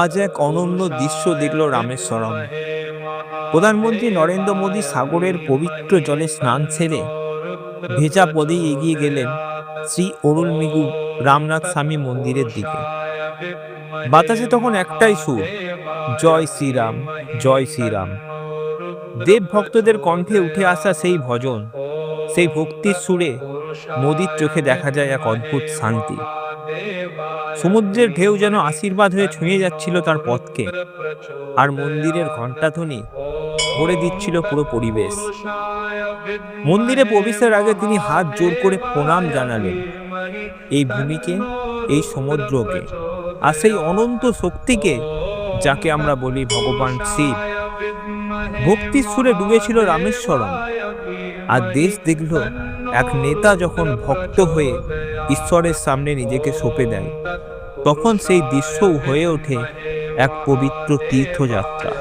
আজ এক অনন্য দৃশ্য দেখল রামেশ্বরম। প্রধানমন্ত্রী নরেন্দ্র মোদী সাগরের পবিত্র জলে স্নান সেরে ভেজা পদেই এগিয়ে গেলেন শ্রী অরুলমিগু রামনাথ স্বামী মন্দিরের দিকে। বাতাসে তখন একটাই সুর, জয় শ্রীরাম জয় শ্রীরাম। দেব ভক্তদের কণ্ঠে উঠে আসা সেই ভজন, সেই ভক্তির সুরে মোদির চোখে দেখা যায় এক অদ্ভুত শান্তি। সমুদ্রের ঢেউ যেন আশীর্বাদ হয়ে ছুঁয়ে যাচ্ছিল তার পথকে, আর মন্দিরের ঘণ্টাধ্বনি ভরে দিচ্ছিল পুরো পরিবেশ। মন্দিরে প্রবেশের আগে তিনি হাত জোর করে প্রণাম জানালেন, এই ভূমিকে, এই সমুদ্রকে, আর সেই অনন্ত শক্তিকে যাকে আমরা বলি ভগবান শিব। ভক্তির সুরে ডুবেছিল রামেশ্বরম। আর দেশ দেখল, এক নেতা যখন ভক্ত হয়ে ঈশ্বরের সামনে নিজেকে সঁপে দেয়, তখন সেই দৃশ্যও হয়ে ওঠে এক পবিত্র তীর্থযাত্রা।